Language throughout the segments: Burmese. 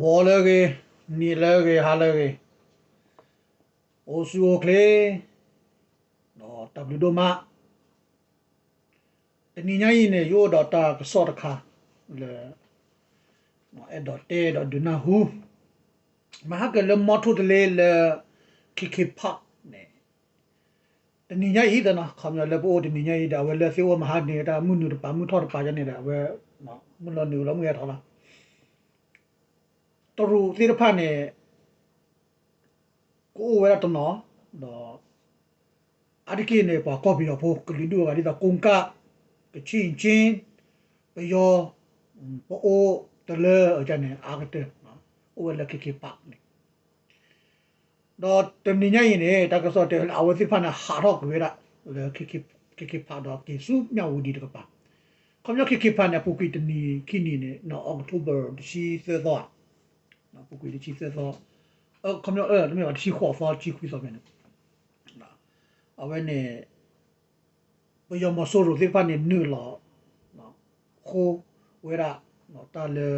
ဝေါ်လေကေနီလေကေဟာလေကေအိုဆူအိုကလေနော် W တို့မှာတနင်္ညာရင်နဲ့ရိုးတော့တာကစော့တခါလေနော်အဲ့တော့တဲတော့ဒနာဟူမဟာကလမတ်ထုတလေလေခိခိဖတ်နေတနင်္ညာဤဒနာခမရလေပိုတနင်္ညာဤဒါဝဲလေစေဝမဟာနေတာမှုနုတပါမှုထော့တပါကြနေတာဝဲနော်မလို့နေလို့မရတော့လား တရူသီရဖတ်နေကိုဝဲတော့နော်တော့အဒီကိနေပါကော်ပီတော့ဖို့ကလီဒူကဒီတော့ကုံကကချင်းချင်းပယောပိုအိုတလေအကြနေအာဂတဲ့နော်အိုဝဲလက်ခိခိပါနေတော့တမညရင်နေတကစောတဲအဝစီဖာနာဟာတော့ကွေရလေခိခိခိခိပါတော့ကိစုမြဝဒီတကပါခမယခိခိပါနေပူကီတနီခိနီ နေနော်အောက်တိုဘာရှိသသောနော်ပူကီတရှိသသောအော်ခမယအဲ့ဒါမျိုးတရှိခေါ်ဖောချီခွေးဆိုပြန်နော်အဝဲနေဘယမဆိုရိုဒီဖာနေနူလောနော်ခိုဝဲရနော်တာလေ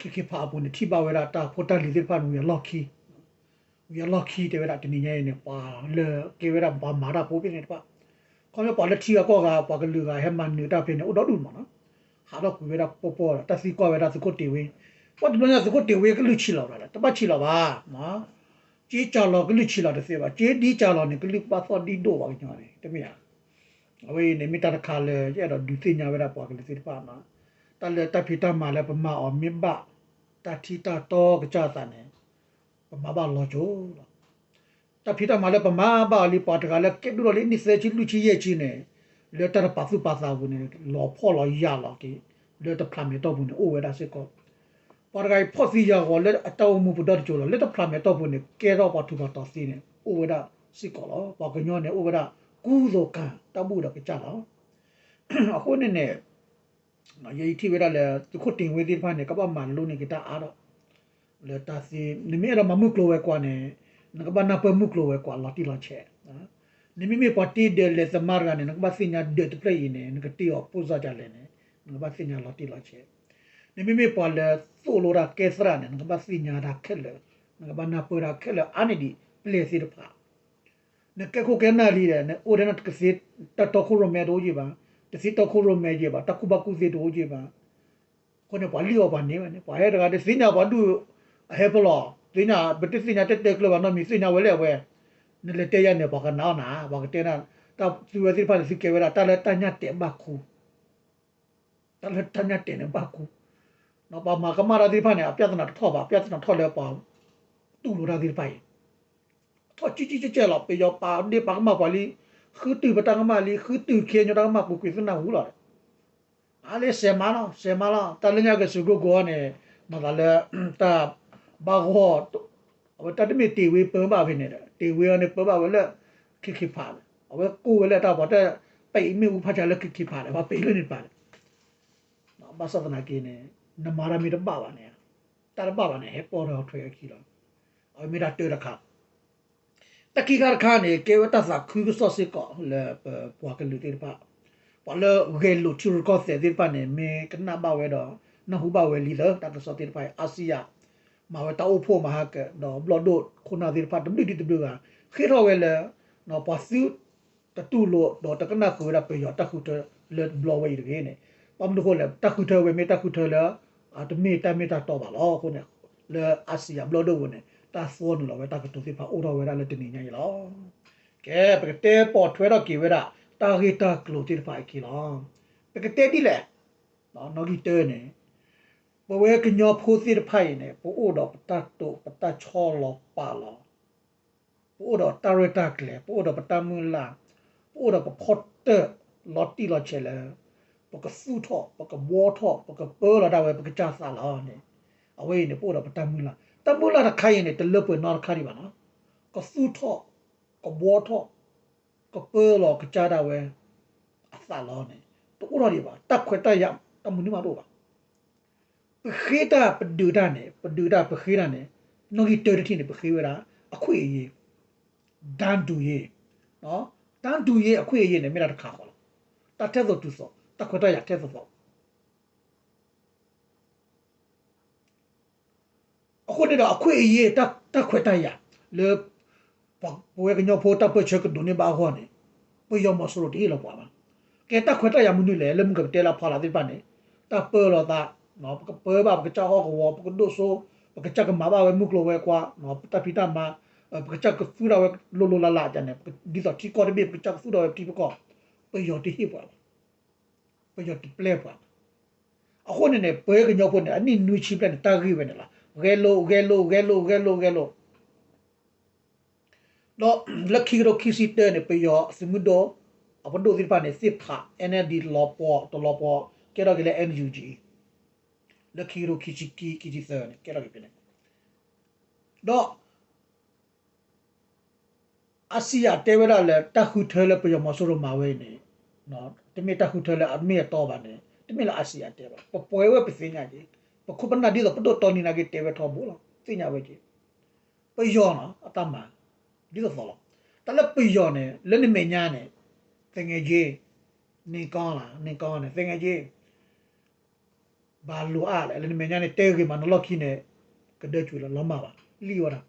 ခိခိပါပူနေတိပါဝဲရတာဖိုတာလီဒီဖာနူရလော်ခီ we are lucky တဲ့ရတနေနေနေပါလေကေဝရဘာမာရာပိုးပြနေပါခေါင်းပေါ်လက်ထီကောကပါကလူကဟဲမန်နေတာပြနေဥတော်ဒူမနော်ဟာတော့ကွေရပေါ်ပေါ်တစီကောဝရစကိုတီဝေ ပတ်ဒလစကိုတီဝေကလူချီလောက်လာတပတ်ချီလောက်ပါနော်ကြီးကြလောကလူချီလောက်တဲ့စေပါကြီးဒီကြလောနေကလူပါစောဒီဒိုပါညောတယ်တမရအဝေးနေမိတာခါလေကျတော့ဒူသိညာဝရပေါ်ကလူစီပါနော်တလေတဖိတမလည်းပမအောင်မြဘတတိတတော့ကြတာနေပမဘာလောချိုတဖိတမလည်းပမဘာလီပတ်ကလည်းကဲဒူလေးနိစေချီလူချီရဲ့ချင်းနေလေတရပါစုပါသာဘူးနေလောဖော်လောရလောကေလေတဖလာမီတော့ဘူးနေအိုဝဲဒါစစ်ကော ပါရဂိုင်ဖော့စီယာကိုလေအတောမှုပဒတ်ချိုလေတဖလာမီတော့ဘူးနေကဲတော့ပါသူပါတော့စီနေအိုဝဲဒါစစ်ကောလောပါကညောနေအိုဝဲဒါကူးသောကံတဘူးတော့ကြလောအခုနေနေနော်ယေတီဝဲဒါလေသူခုတင်ဝဲဒီဖာနေကပမန်လုံးနေကတာအားတော့လေတာစီနိမေရမမှုကလိုဝဲကွာနေနကဘာနာပမှုကလိုဝဲကွာလာတီလာချေနော်နိမိမေပတိဒဲလေသမารကနေနကဘာစညာဒတ်ပလေနေနကတီောပူဇာကြလဲနေနကဘာစညာလာတီလာချေ နိမိမေပလေဆိုလိုရာကေစရာနေနကဘာစညာဒါခက်လေနကဘာနာပရာခက်လေအာနီဒီပလေစီတဖာနကခုကဲနာလီတဲ့အိုဒနတ်ကစီတတခုရမဲဒိုကြီးပါတစီတခုရမဲကြီးပါတခုဘကုစီဒိုကြီးပါကိုနေပါလီယောပါနေမနေပါရဲတကတဲ့စညာဘာဒူအဟဲပလောစညာဘတစညာတက်တက်ကလဘာနော်မီစညာဝဲလေဝဲနလေတရနေပါကနာနာဘာကတဲ့နာတာသူဝစီပါစီကေဝလာတာလတညာတဲ့ဘခုတာလတညာတဲ့ဘခု နော်ပါမကမာရာဒီဖာနေအပြဿနာထော့ပါပြဿနာထော့လဲပါတူလိုရာဒီပိုင်ထော့ချီချီချဲလောက်ပေရောပါဒီပါကမပါလီคือตื่นประตังมาลีคือตื่นเคียนอยู่ตังมากูกิสนาหูล่ะอาเลเสมาล่ะเสมาล่ะตะลญะกะสุกุโกเนี่ยมาตะเลตาဘာဟောအဝတတမီတီဝေပမဖိနေတာတီဝေနဲ့ပမဝလဲခိခိဖာအဝကိုဝလဲတော့ဗတဲ့ပိမိဥဖချလဲခိခိဖာလဲဘာပိလို့နေပါလဲနော်ဘာသနာကင်းနေ နမာရမီတပပါနဲ့တရပပါနဲ့ဟဲပေါ်တော်ထွေခီလောအမေရတေရခါတကိကာခါနေကေဝတသခူးစောစေကောလေပွားကလူတေပပလဝေလူချူကောသေတေပနေမေကနဘဝဲတော့နဟုဘဝဲလီလတကစောတေပအာစီယာမဝတောဖို့မဟာကနော်ဘလော့ဒိုခုနာတေပဝီဝီကခေရောဝဲလနော်ပါစုတတူလို့တော့တကနာခွေရပေရတခုတလက်ဘလော့ဝဲရေနေ ပမ်ဒခိုလေတခုတဝဲမေတခုတလေအတမေတမေတတော့ပါလောခုနေလေအာဆီယာဘလောဒဝနေတာဖုန်းလောဝဲတကတူစီဖာအိုတော်ဝဲရလေတနေညရလောကဲပကတဲ့ပေါ်ထွဲတော့ကေဝဲတာတာဂီတာကလိုတီဖိုင်ကီလောပကတဲ့ဒီလေနော်နော်ဂီတဲနေဘဝကညောဖိုးစီဖိုင်နေပို့တော့ပတတ်တော့ပတတ်ချောလောပါလောပို့တော့တာရတာကလေပို့တော့ပတမူလာပို့တော့ပဖော့တလော်တီလော်ချေလေ ပကဆူထောပကဘောထောပကပေလာတော့ပကချာဆာလောနေအဝေးနေပို့တော့ပတမူလာတမူလာတခိုင်းနေတလပွေနော်ခါရီပါနော်ကဆူထောကဘောထောကပေလောကချာတော့ဝဲအဆာလောနေပို့တော့ဒီပါတက်ခွတ်တရတမူနီမတော့ပါပခေတာပဒူတာနဲ့ပဒူတာပခေတာနဲ့နော်ဂီတော်တိနဲ့ပခေဝရာအခွေအရေးဒန်တူရေးနော်ဒန်တူရေးအခွေအရေးနဲ့မြတ်တခါခေါ်လာတတ်တဲ့သူစော တခွတ်ရတဲ့သောအခုနေတော့အခွေအရေးတက်တက်ခွက်တက်ရလေပပွဲကညောဖို့တပ်ပချက်ဒုန်ဘာခေါနေပွယောမဆရိုတီလောပွားပါကဲတက်ခွက်တက်ရမှုနေလေလေမကတဲလာဖလာတိပါနေတပ်ပလောတာနော်ပကပွဲပါပကချောဟောကောပကဒိုဆိုပကချကမဘာဝဲမှုကလောဝဲကွာနော်တပ်ပိတမပကချကဖူရဝဲလိုလိုလာလာကြနေဒီတော့တီကော်ဒီပကချကဖူရဝဲတီပကောပွယောတီဟိပွား ပွယောတီပလေပွားအခုနေနေပွဲကညောဖို့နေအနိနူချီပလက်တာဂိပဲနေလား gelo gelo gelo gelo gelo no lakhi ro kisi te ne pe yo simudo apado dir pa ne sip kha nd lo po to lo po ke ro gele nug lakhi ro kisi ki kisi se ne ke ro ge ne do asia te wera le ta khu the le pe yo mo so ro ma we ne no te me ta khu the le a me to ba ne te me la asia te ba po po we pe sinya ji ပခုပနာဒီတော့ပဒတော်နီနာကေတေဝထောဘောလားသိညာဝဲကြီးပယောနာအတမဒီတော့သောတလည်းပယောနဲ့လက်နေမညာနဲ့တငယ်ကြီးနေကောင်းလားနေကောင်းနဲ့တငယ်ကြီးဘာလို့အားလဲလက်နေမညာနဲ့တဲကေမနလော့ခိနဲ့ကတဲ့ချူလာလမပါလီဝတာ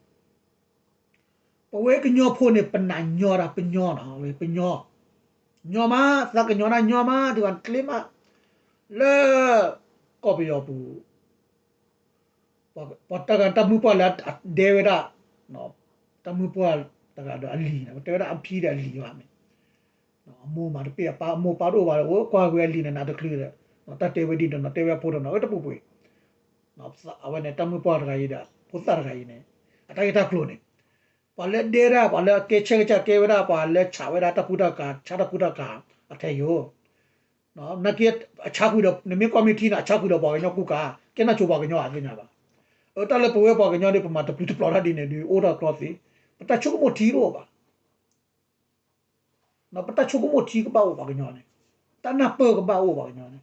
ပဝဲကညောဖို့နဲ့ပနာညောတာပညောတာဝဲပညော ညောမသကညောနာညောမဒီကကလီမလေကောပယောပူ pataga tamu pa la devera no tamu pa taga do ali na tevera api da ali wa me no mo ma pe pa mo pa do wa wo kwa gwe ali na na de clear no ta tewe di do no tewe po do no ta pu pu no sa awa ne tamu pa ga yi da pu ta ga yi ne ata ta klo ne pa le dera pa le ke che cha ke wera pa le cha wera ta pu da ka cha ta pu da ka a the yo no na ke a cha ku do ne me committee na cha ku do pa ga nyo ku ka ke na chu pa ga nyo a ga nya ba တလည်းပွဲပေါ်ကညောတဲ့ပမာတ pale dera pale keche kecha kevera pale chavera ta puta ka chata puta ka athe yo no na kiet acha ku do ne me committee na acha ku do ba nyo ku ka ke na chu ba nyo a ke nya ba o ta le poe ba nyo de pa ma ta puta plora di ne di order cross di ta chu mo thi ro ba no ta chu mo thi ba o ba nyo ne ta na pe ba o ba nyo ne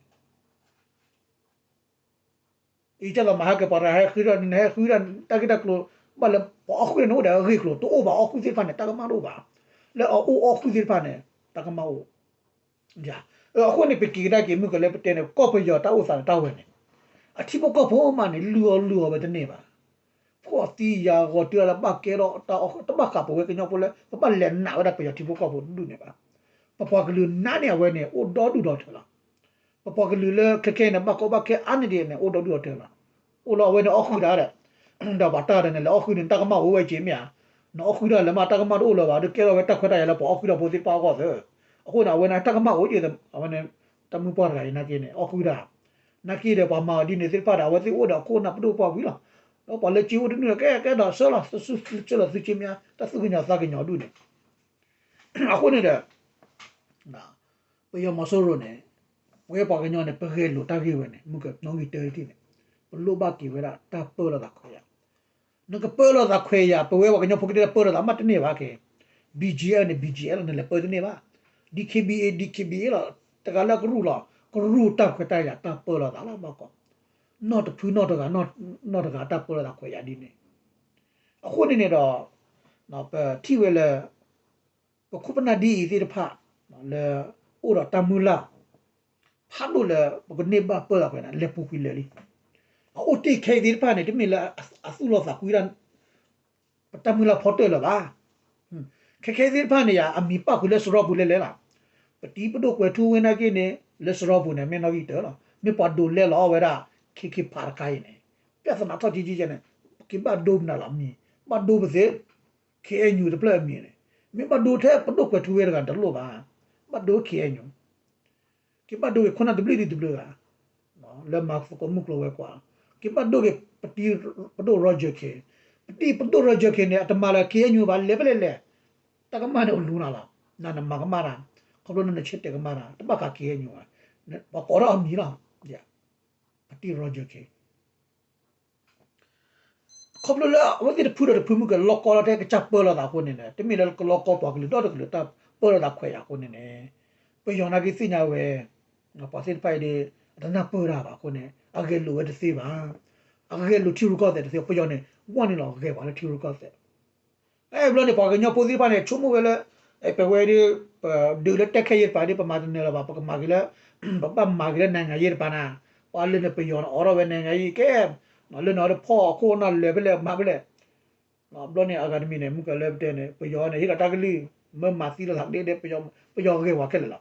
e ta la ma ha ke para ha khira ne khira ta ke ta klo ဘာလဲပေါ့ခွေနိုဒါရီကလိုတော့ဘာအခုစီဖာနဲ့တကမတော့ဘာလဲအိုအခုစီဖာနဲ့တကမဟုတ်ညာအခုနေပကိဒါကေမြကလည်းပတဲ့နဲ့ကော့ပရတာဥစားတာဝဲနေအချိဘောကဘောမနဲ့လူော်လူော်ပဲတနေပါပေါ်တီယာကိုတရပါကေတော့တာအခုတဘကပေါ်ကညောပေါ်လဲပလဲနာဝဒပရတိဘောကဘောလူနေပါပပွားကလူနာနေဝဲနေအိုတော်တူတော်ထလားပပွားကလူလဲခခဲနေဘကောဘခဲအန်ဒီနေအိုတော်တူတော်ထလားအိုလော်ဝဲနေအခုဒါတဲ့ တော့ဘာတာတယ်လေအခုနေတကမဝဲချင်းမြာနော်အခုဒါလည်းမတကမတို့လောပါတကယ်တော့တက်ခွတ်တယ်လည်းပေါ့အခုတော့ပိုစီပါကောစေအခုတော့ဝဲနေတကမဝဲကြည့်တယ်အမနဲ့တမှုပေါ်ကြရနေနေအခုဒါနာကီတဲ့ပါမာဒီနေစစ်ပါတာဝစီအိုဒါကိုနာပဒိုပါဝီလာတော့ပါလေချီဝဒနကဲကဲဒါဆလာဆဆူချလာစီချမီယာတဆုကညာစာကညာဒူနေအခုနေတဲ့နာပယမဆိုးရနေဝဲပါကညာနေပခဲလို့တာကြီးဝဲနေမကနောင်ကြီးတဲတီနေဘလို့ဘာကီဝဲတာတာပေါ်လာတာခွေရ နကပေါ်လာတာခွေရပဝဲပါကညာဖုကတဲ့ပေါ်လာတာမတနေပါကေ BGL နဲ့ BGL နဲ့လည်းပေါ်နေပါ DKBA DKBA လာတကလာကရူလာကရူတာခွေတိုင်လာတာပေါ်လာတာလားမကော not ဖူ not က not not ကတာပေါ်လာခွေရဒီနေအခုနေနေတော့နော်ပတိဝဲလေပခုပနာဒီဒီတဖနော်လေဥရတမူလာဖတ်လို့လေပကနေပါပေါ်လာခွေနာလေပူပီလေလီ အိုတိခေဒီဖာနေတမီလာအဆူလောစာကွီရန်ပတမူလာဖော်တယ်လားခေခေဒီဖာနေရအမီပခုလေစရောဘူးလေလေလားပတိပဒိုကွယ်ထူဝင်နာကိနေလက်စရောဘူးနေမင်းနော်ကြီးတယ်လားမြေပတ်ဒိုလဲလောဝဲတာခိခိပါကိုင်းနေပြဿနာတော့ကြီးကြီးကျနေကိဘဒိုမနာလာမီမဒိုဘစေခေအညူတပလက်မီနေမြေပတ်ဒိုထဲပဒိုကွယ်ထူဝဲတာတလို့ပါမဒိုခေအညူကိဘဒိုခုနဒပလီဒီဒပလကနော်လက်မတ်ဖကမှုကလောဝဲကွာ ကိဘဒိုကပတီပဒိုရောဂျာခေပတီပဒိုရောဂျာခေနေအတမလာခေအညူပါလေပလေလေတကမနေလူနာလာနာနမကမာရာခေါလို့နေချစ်တယ်ကမာရာတပကခေအညူပါဘာကောရအမီလားပတိရောဂျကေခေါပလလာဝတိပူရပူမှုကလောကောလာတဲ့ကချပ်ပေါ်လာတာကိုနေတယ်တမီလကလောကောပါကလေးတော့ကလေးတပ်ပေါ်လာခွဲရကိုနေတယ်ပယောနာကိစညာဝဲပါစစ်ပိုင်ဒီဒနာပေါ်လာပါကိုနေ အကယ်လိုဝဲတစီပါအကယ်လိုထီရကောတဲ့တစီပယောနေဝါနေလောကဲပါလေထီရကောတဲ့အဲဘလို့နေပါကညပိုစီပါနေချုံမဝဲလေအဲပဝဲဒီဒူလက်တက်ခဲရပါဒီပမာနေလာပါပကမာကလေးပပမာကလေးနိုင်ငံရပါနာပါလနေပယောအော်ရဝဲနိုင်ငံကြီးကဲနော်လေနော်ဖောခိုနာလေဘလေမဘလေနော်ဘလောနေအကာဒမီနေမူကလေဘတဲ့နေပယောနေဟိကတာကလီမမစီလာတဲ့တဲ့ပယောပယောကေဝါကဲလာ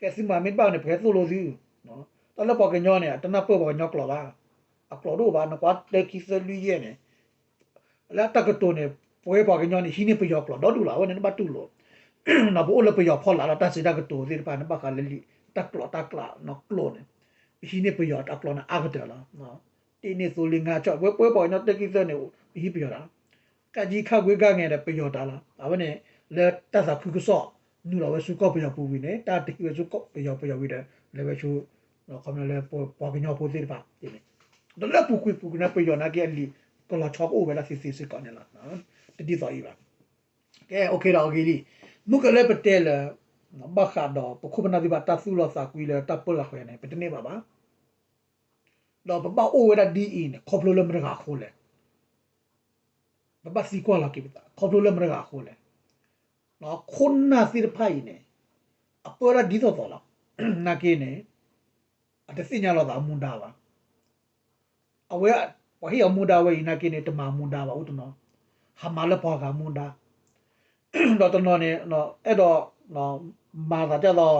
ကဲစီမမစ်ပါနေဖဲဆိုလို့စီနော် တလပေါ်ကညောနေတနပေါ်ပေါ်ညောကလောပါအကလောတော့ဘာနကွာတက်ကိစလူရဲ့နေလာတကတိုနေပွဲပေါ်ကညောနေဟိနေပယောကလောတော့တူလာဝနေဘတ်တူလို့နော်ဘောလပယောဖောလာတာစီတကတိုစီပါနဘကလေလီတက်လောတက်ကလာနော်ကလောနေဟိနေပယောတက်လောနာအကတယ်လားနော်ဒီနေဆိုလင်ငါချော့ပွဲပွဲပေါ်ညောတက်ကိစနေဟိပယောတာကကြီးခခွေးကငယ်တဲ့ပယောတာလားဒါပဲနေလေတက်စာခုကစော့နူလာဝဲစုကောပယောပူဝီနေတာတိဝဲစုကောပယောပယောဝီတယ်လေဝဲစုနော်ခမလေပေါ်ပေါ်ကညောပိုသေးပါဒီနေဒါလည်းပူကွေပူကနာပယောနာကဲလီကလာချောက်အိုဝဲလာစီစီစီကောနေလားနော်တတိတော်ကြီးပါကဲโอเคတော့โอเคလီမုကလည်းပတဲလဘခါတော့ပခုပနာဒီပါတဆူလောစာကွီလေတပ်ပလာခွေနေ ပတနေပါပါတော့ပပအိုဝဲဒါဒီအင်းခေါပလိုလမရကခိုးလေဘဘစီကောလာကိပတာခေါပလိုလမရကခိုးလေနော်ခွန်နာစီရဖိုင်နေအပေါ်ရဒီတော့တော့လာနာကေနေအတစညာလောတာမွန်တာပါအဝဲဝဟိအမွန်တာဝဲနာကေနေတမမွန်တာပါဦးတနော်ဟာ မလပေါ်ကမွန်တာတော့တနော်နေနော်အဲ့တော့နော်မာတာကြတော့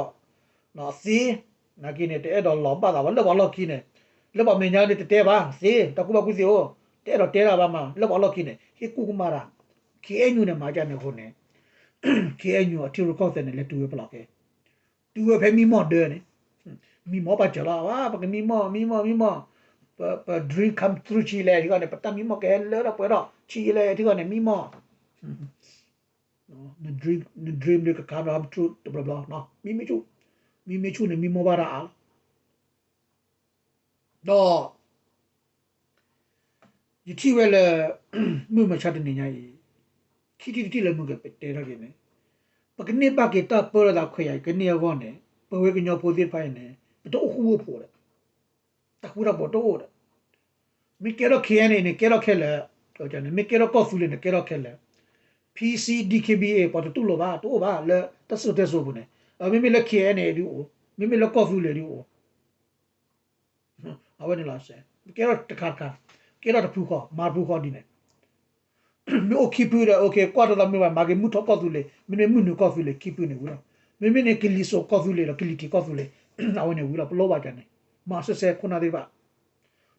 နော်စီနာကေနေတဲ့တော့လောပါတာဘာလို့ဘာလို့ခင်းနေလောပါမင်းညာတဲ့တဲပါစီတကူပါကူစီဟိုတဲတော့တဲတာပါမလောဘာလို့ခင်းနေဟိကူကမာရာခေအညူနေမှာကြနေခုနေ KNU အထီရကောက်တဲ့နဲ့လက်တူရပလောက်ခဲ့တူရဖဲမီမော့ဒဲနေမီမော့ ပါကြလာဝါပကမီမော့မီမော့မီမော့ပပ dream come true ချီလေဒီကနေပတမီမော့ကဲလဲတော့ပွဲတော့ချီလေဒီကနေမီမော့နော် the dream the dream တွေက come true blah blah နော်မီမီချူမီမီချူနေမီမော့ပါရာတော့ယတိဝဲလေမှုမချတဲ့နေညာကြီးခိတိတိလည်းမှုကပတဲရကနေပကနေပါကေတာပေါ်လာခွေရကနေရောနေပဝေကညောပိုတိဖိုင်နေ တော့ဟူဖို့တယ်တခုတော့ဘောတော့တယ်မိကေရောခေနေနေကေရောခဲလေတော့ကျန်မိကေရောကောဖူလေနေကေရောခဲလေ PC DKBA ပေါ်တူလို့ပါတော့ပါလေတဆတဲ့ဆိုဘူးနေအမိမိလက်ခေနေဒီမိမိလက်ကောဖူလေဒီအဝဲနေလားဆဲကေရောတခါခါကေရောတဖူခေါ်မာဖူခေါ်ဒီနေမြို့ခိပူရโอเคကွာတော့မြို့မှာမာကေမှုတော့ကောက်သူလေမင်းမှုနုကောက်သူလေခိပူနေဘူးလားမင်းမင်းနေကလီဆိုကောက်သူလေကလီတီကောက်သူလေ အဝနေဘူးလားဘလို့ပါကြနေမဆဆဲခုနာဒီပါ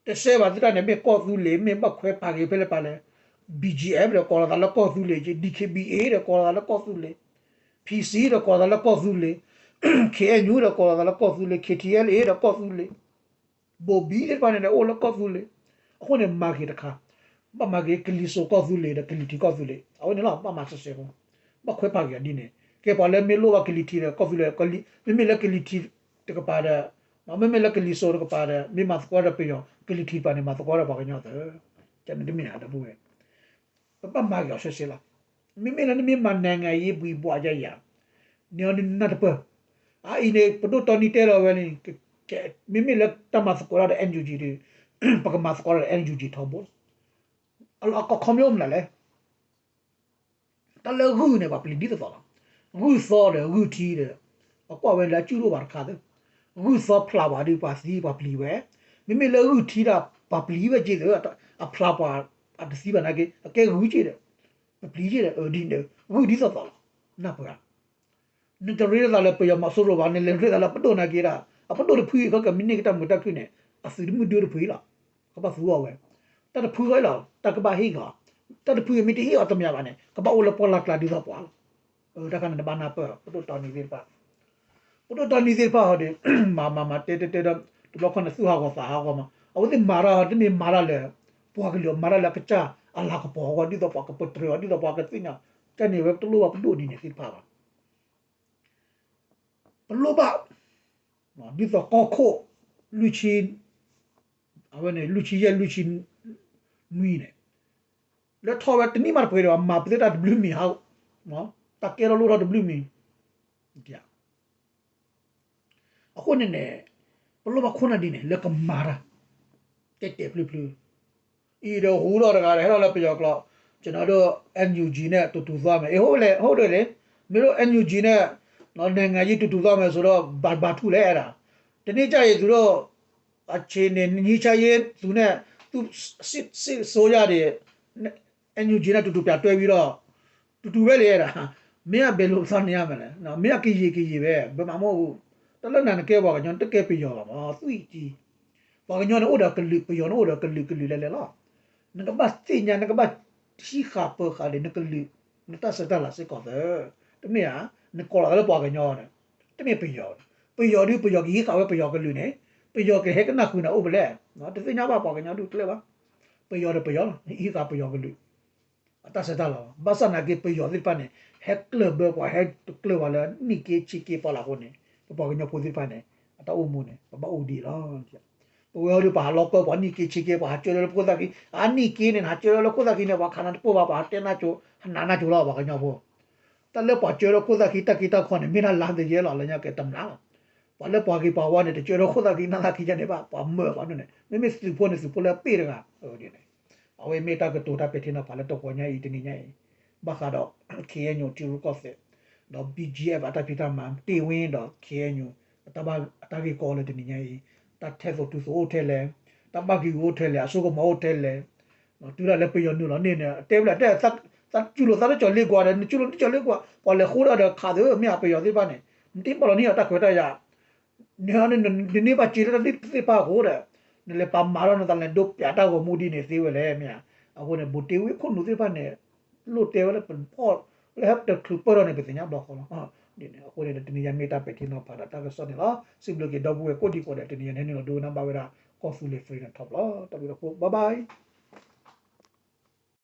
တဆဲပါတိကနေမေကောက်သူလေမင်းဘခွဲပါကေဖဲလေပါလေ BGM ရကောလာလကောက်သူလေ DKBA ရကောလာလကောက်သူလေ PC ရကောလာလကောက်သူလေ KNU ရကောလာလကောက်သူလေ KTL ရကောက်သူလေဘောဘီရပါနေတယ်အိုလကောက်သူလေအခုနေမာကေတခါပမကေကလီဆိုကောဖူလေကလီတီကောဖူလေအဝနေလားပမဆဆေကိုမခွဲပါကြဒီနေကဲပါလေမေလိုကလီတီကောဖူလေကလီမေမေလကလီတီ တကပါဒမမေမေလကလီဆိုတကပါဒမေမသကောရပေယောကလီတီပါနေမသကောရပါကညောတဲ့ကျန်တယ်မင်းဟာတဘူးပဲပပမကေဆဆေလာမေမေလည်းမေမနိုင်ငံရေးပူပွားကြရညောနနတ်ပအာအင်းနေပဒတော်နီတဲလောဝဲနေမေမေလက်တမသကောရတဲ့ NUG ဒီပကမသကောရတဲ့ NUG ထောဘောအလောကခမျိုးမလားလေတလဂူနေပါပလီဒီတော့ဂူစောတယ်ဂူတီတယ်အကွာဝဲလာကျူလို့ပါခါတယ် ဂူစောဖလာပါဒီပါစီပါပလီဝဲမိမိလေဂူတီတာပါပလီဝဲကြည့်တယ်အဖလာပါအတစီပါနာကေအကဲဂူကြည့်တယ်ပလီကြည့်တယ်အဒီနေဂူဒီတော့နာပါနတရီလာလေပယမဆိုရောဘာနေလေရလာပတိုနာကေရာအပတိုရဖူးကကမိနေကတမတခွနေအစီမှုဒူရဖူးလာကပဖူးဝဲတတဖူးလာတကဘာဟိကတတဖူးမီတီဟိအတမယပါနေကဘာအိုလပေါ်လာကလာဒီတော့ပွာတကန်ဘာနာပပတိုတော်နီဒီပါ ပတိုတော်နီဒီပါဟတဲ့မာမာမတေတေတေတော့ဒီလောက်ခနဲ့စုဟာကောစာဟာကောမအဝတိမာရာတနေမာရာလေပွာကလောမာရာလကချာအလာကပေါ်ကောဒီတော့ပွာကပထရဒီတော့ပွာကသိနာတနေဝက်တလို့ပတိုဒီနေစီပါပါဘလို့ပါဒီတော့ကောခိုလူချင်းအဝနေလူချီရဲ့လူချင်းနွီးနေလက်ထော်ပဲတနည်းမှပြေတော့မှာပြတဲ့ W မီဟောက်နော်တကယ်လို့တော့ W မီကြာ အခုနေနေဘလို့မခုနဒီနေလက်ကမာရာတက်တက်ပလူပလူဤတော့ဟူတော့တကားလေဟဲ့တော့လည်းပြောကလောက်ကျွန်တော်တို့ NUG နဲ့တူတူသွားမယ်အေးဟုတ်လေဟုတ်တယ်လေမင်းတို့ NUG နဲ့နော်နိုင်ငံကြီးတူတူသွားမယ်ဆိုတော့ဘာဘာထုလဲအဲ့ဒါဒီနေ့ကျရင်သူတို့အခြေအနေညီချရေးသူနဲ့သူစစ်စစ်ဆိုရတဲ့အန်ယူဂျီနဲ့တူတူပြတွဲပြီးတော့တူတူပဲလေအဲ့ဒါမင်းကဘယ်လိုစားနေရမလဲနော်မင်းကကီရီကီရီပဲဘယ်မှာမဟုတ်ဘူး တလနန်ကဲပါကညွန်တကဲပြရောပါမသူ့ကြီးပါကညွန်အိုဒါကလီပြရောအိုဒါကလီကလီလဲလဲလားနကဘတ်တင်ညာနကဘတ်ရှိခါပခါလေနကလီနတစတလာစကောတဲ့တမယာနကောလာလည်းပါကညောတယ်တမပြရောပြရောဒီပြရောကြီးခါပဲပြရောကလူနေပြရောကဟဲကနခုနာဥပလဲနော်တသိညာပါပါကညောတူတလဲပါပြရောပြရောဤကပြရောကလူ atas dala basa na ke pe yo di pane hek club be kwa hek club wala ni ke chi ke pa la ko ne pa pa nya po di pane ata o mu ne pa ba o di la po yo di pa lo ko pa ni ke chi ke pa cho lo ko da ki a ni ke ne na cho lo ko da ki ne ba khana po ba ba te na cho na na cho la ba ka nya po ta le pa cho lo ko da ki ta ki ta ko ne mi na la de ye la la nya ke tam la pa le pa ki pa wa ne cho lo ko da ki na la ki ja ne ba pa mo ba ne me me si po ne si po le pe ga o di ne အဝေမေတာကတိုတာပတိနာဖာလတော့ကိုညာဤတနိညာဘခါတော့ KNU တီရကော့ဖေ တော့ BGF အတပိတာမန်တီဝင်းတော့ KNU တဘာအတကြီးကောလေတနိညာဤတတ်ထဲဆိုသူဆိုထဲလေတဘကီဟိုထဲလေအဆုကမောထဲလေနော်သူရလည်းပြရနုနော်နေနေတဲဘလာတဲ့သတ်သတ်ကျူလို့သတ်ကြော်လေးကွာတယ်ကျူလို့ကြော်လေးကွာပေါ်လေခိုးတော့ခါတယ်မြပြရသေးပါနဲ့တိပေါ်လို့နေတော့ခွတ်ရနေဟန်နေနေပါချီတဲ့တိပါဟိုတယ် nele pamaro na talen do piata go mudi ne siwe le mia ako ne bote we ko nu pa ne lo te wala pen po le hap de klu poro ne petinya ba ko ha ni ne ako ne tini ya meta petino para ta ga so ne la sim lo ke do bu ko di ko de tini ya ne no do na ba we ra ko fu le free na top la ta bi ko bye bye